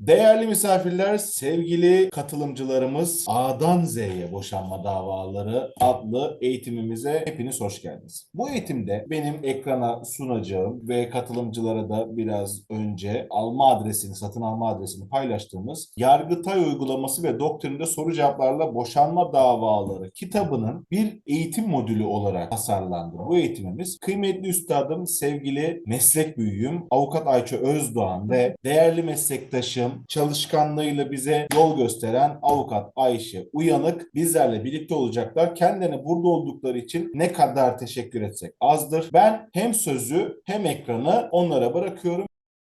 Değerli misafirler, sevgili katılımcılarımız A'dan Z'ye boşanma davaları adlı eğitimimize hepiniz hoş geldiniz. Bu eğitimde benim ekrana sunacağım ve katılımcılara da biraz önce alma adresini, satın alma adresini paylaştığımız Yargıtay uygulaması ve doktrinde soru cevaplarla boşanma davaları kitabının bir eğitim modülü olarak tasarlandı. Bu eğitimimiz kıymetli üstadım, sevgili meslek büyüğüm Avukat Ayça Özdoğan ve değerli meslektaşım, çalışkanlığıyla bize yol gösteren avukat Ayşe Uyanık bizlerle birlikte olacaklar. Kendilerine burada oldukları için ne kadar teşekkür etsek azdır. Ben hem sözü hem ekranı onlara bırakıyorum.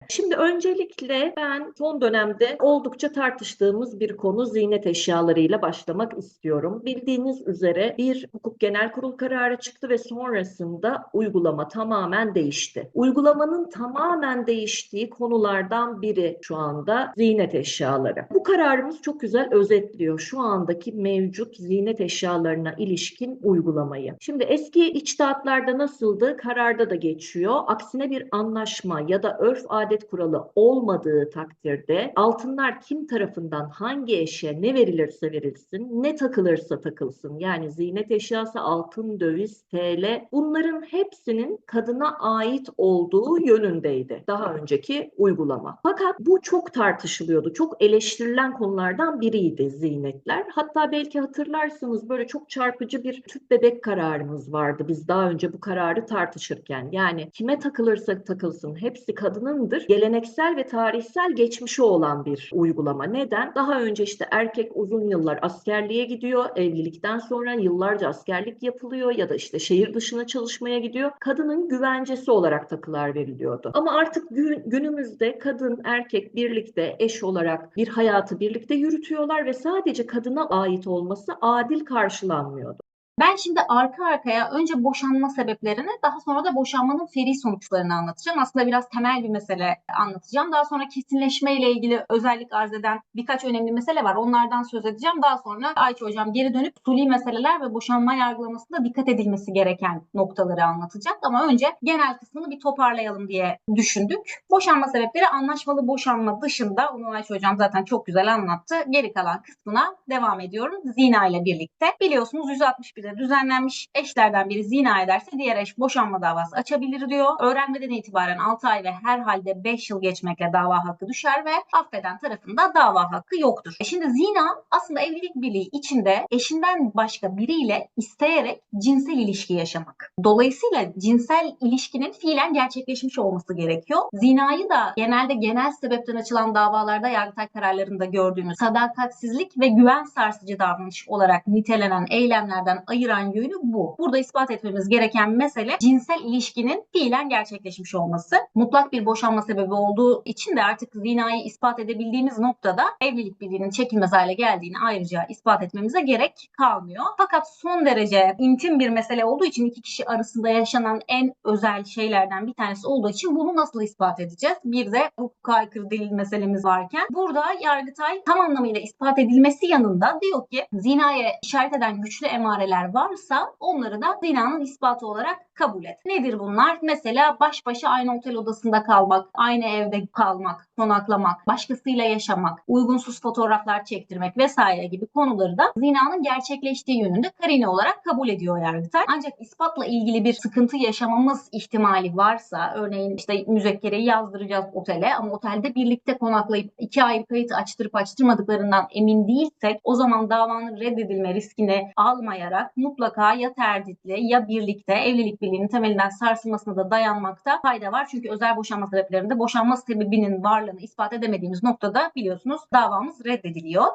Şimdi öncelikle ben son dönemde oldukça tartıştığımız bir konu ziynet eşyalarıyla başlamak istiyorum. Bildiğiniz üzere bir hukuk genel kurul kararı çıktı ve sonrasında uygulama tamamen değişti. Uygulamanın tamamen değiştiği konulardan biri şu anda ziynet eşyaları. Bu kararımız çok güzel özetliyor şu andaki mevcut ziynet eşyalarına ilişkin uygulamayı. Şimdi eski içtihatlarda nasıldı? Kararda da geçiyor. Aksine bir anlaşma ya da örf adet kuralı olmadığı takdirde altınlar kim tarafından hangi eşya ne verilirse verilsin, ne takılırsa takılsın. Yani ziynet eşyası, altın, döviz, TL bunların hepsinin kadına ait olduğu yönündeydi daha önceki uygulama. Fakat bu çok tartışılıyordu. Çok eleştirilen konulardan biriydi ziynetler. Hatta belki hatırlarsınız böyle çok çarpıcı bir tüp bebek kararımız vardı. Biz daha önce bu kararı tartışırken. Yani kime takılırsa takılsın hepsi kadınındır geleneksel ve tarihsel geçmişi olan bir uygulama. Neden? Daha önce işte erkek uzun yıllar askerliğe gidiyor, evlilikten sonra yıllarca askerlik yapılıyor ya da işte şehir dışına çalışmaya gidiyor. Kadının güvencesi olarak takılar veriliyordu. Ama artık gün- günümüzde kadın erkek birlikte eş olarak bir hayatı birlikte yürütüyorlar ve sadece kadına ait olması adil karşılanmıyordu. Ben şimdi arka arkaya önce boşanma sebeplerini daha sonra da boşanmanın feri sonuçlarını anlatacağım. Aslında biraz temel bir mesele anlatacağım. Daha sonra kesinleşme ile ilgili özellik arz eden birkaç önemli mesele var. Onlardan söz edeceğim. Daha sonra Ayça Hocam geri dönüp suli meseleler ve boşanma yargılamasında dikkat edilmesi gereken noktaları anlatacak. Ama önce genel kısmını bir toparlayalım diye düşündük. Boşanma sebepleri anlaşmalı boşanma dışında, onu Ayça Hocam zaten çok güzel anlattı. Geri kalan kısmına devam ediyorum. Zina ile birlikte. Biliyorsunuz 161'de düzenlenmiş eşlerden biri zina ederse diğer eş boşanma davası açabilir diyor. Öğrenmeden itibaren 6 ay ve herhalde 5 yıl geçmekle dava hakkı düşer ve affeden tarafında dava hakkı yoktur. E Şimdi zina aslında evlilik birliği içinde eşinden başka biriyle isteyerek cinsel ilişki yaşamak. Dolayısıyla cinsel ilişkinin fiilen gerçekleşmiş olması gerekiyor. Zinayı da genelde genel sebepten açılan davalarda yargıtay kararlarında gördüğümüz sadakatsizlik ve güven sarsıcı davranış olarak nitelenen eylemlerden ayıran yönü bu. Burada ispat etmemiz gereken mesele cinsel ilişkinin fiilen gerçekleşmiş olması. Mutlak bir boşanma sebebi olduğu için de artık zinayı ispat edebildiğimiz noktada evlilik birliğinin çekilmez hale geldiğini ayrıca ispat etmemize gerek kalmıyor. Fakat son derece intim bir mesele olduğu için iki kişi arasında yaşanan en özel şeylerden bir tanesi olduğu için bunu nasıl ispat edeceğiz? Bir de hukuka aykırı delil meselemiz varken burada Yargıtay tam anlamıyla ispat edilmesi yanında diyor ki zinaya işaret eden güçlü emareler varsa onları da zinanın ispatı olarak kabul et. Nedir bunlar? Mesela baş başa aynı otel odasında kalmak, aynı evde kalmak, konaklamak, başkasıyla yaşamak, uygunsuz fotoğraflar çektirmek vesaire gibi konuları da zinanın gerçekleştiği yönünde karine olarak kabul ediyor Yargıtay. Ancak ispatla ilgili bir sıkıntı yaşamamız ihtimali varsa, örneğin işte müzekkereyi yazdıracağız otele ama otelde birlikte konaklayıp iki ay kayıt açtırıp açtırmadıklarından emin değilsek o zaman davanın reddedilme riskini almayarak mutlaka ya terditle ya birlikte evlilik birliğinin temelinden sarsılmasına da dayanmakta fayda var. Çünkü özel boşanma sebeplerinde boşanma sebebinin varlığını ispat edemediğimiz noktada biliyorsunuz davamız reddediliyor.